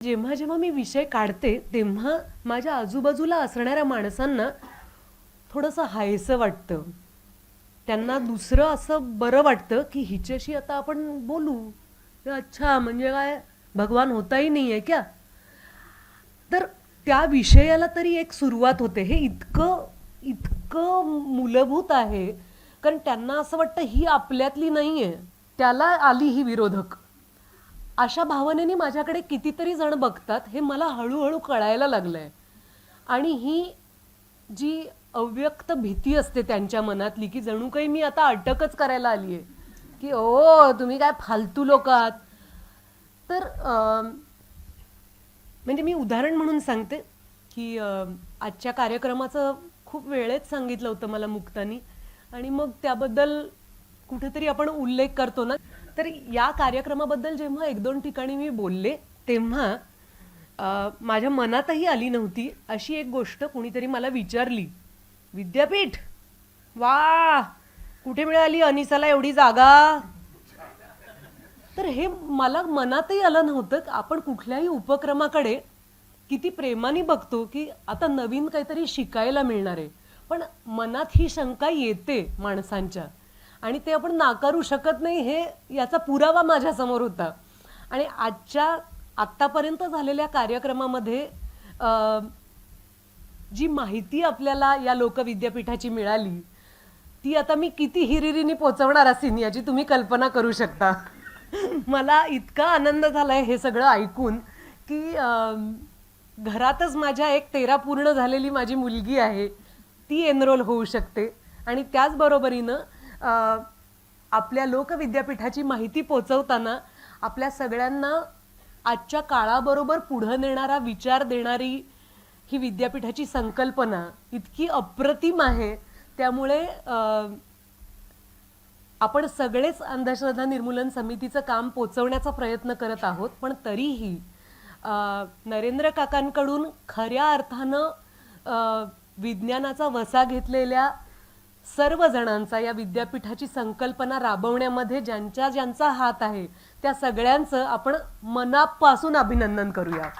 जेव्हा जेव्हा मी विषय काढते तेव्हा माझ्या आजूबाजूला असणाऱ्या माणसांना थोडंसं हायसं वाटतं. त्यांना दुसरं असं बरं वाटतं की हिच्याशी आता आपण बोलू. अच्छा म्हणजे काय? भगवान होताही नाही आहे क्या? तर त्या विषयाला तरी एक सुरुवात होते. हे इतकं इतकं मूलभूत आहे. कारण त्यांना असं वाटतं ही आपल्यातली नाही आहे त्याला आली ही विरोधक. अशा भावनेने माझ्याकडे कितीतरी जण बघतात हे मला हळूहळू कळायला लागलंय. आणि ही जी अव्यक्त भीती असते त्यांच्या मनातली की जणू काही मी आता अटकच करायला आली आहे की ओ तुम्ही काय फालतू लोक आहात. तर अं, म्हणजे मी उदाहरण म्हणून सांगते की आजच्या कार्यक्रमाचं खूप वेळेत सांगितलं होतं मला मुक्तानी. आणि मग त्याबद्दल कुठेतरी आपण उल्लेख करतो ना. तर या कार्यक्रमाबद्दल जेव्हा एक दोन ठिकाणी मी बोलले तेव्हा माझ्या मनातही आली नव्हती. अशी एक गोष्ट कुणीतरी मला विचारली विद्यापीठ? वा कुठे मिळाली अनिसाला एवढी जागा? तर हे मला मनातही आलं नव्हतं. आपण कुठल्याही उपक्रमाकडे किती प्रेमाने बघतो की आता नवीन काहीतरी शिकायला मिळणार आहे. पण मनात ही शंका येते माणसांच्या. आणि ते आपण नाकारू शकत नाही हे याचा पुरावा माझ्यासमोर होता. आणि आजच्या आत्तापर्यंत झालेल्या कार्यक्रमामध्ये जी माहिती आपल्याला या लोकविद्यापीठाची मिळाली ती आता मी किती हिरिरीने पोचवणार असेन याची तुम्ही कल्पना करू शकता. मला इतका आनंद झालाय हे सगळं ऐकून की घरातच माझ्या एक तेरा पूर्ण झालेली माझी मुलगी आहे ती एनरोल होऊ शकते. आणि त्याचबरोबरीनं आपल्या लोकविद्यापीठाची माहिती पोचवताना आपल्या सगळ्यांना आजच्या काळाबरोबर पुढं नेणारा विचार देणारी ही विद्यापीठाची संकल्पना इतकी अप्रतिम आहे. त्यामुळे आपण सगळेच अंधश्रद्धा निर्मूलन समितीचं काम पोचवण्याचा प्रयत्न करत आहोत पण तरीही नरेंद्र काकांकडून खऱ्या अर्थानं विज्ञानाचा वसा घेतलेल्या सर्व जणांचा या विद्यापीठाची संकल्पना राबवण्यामध्ये ज्यांच्या ज्यांचा हात आहे त्या सगळ्यांचं आपण मनापासून अभिनंदन करूया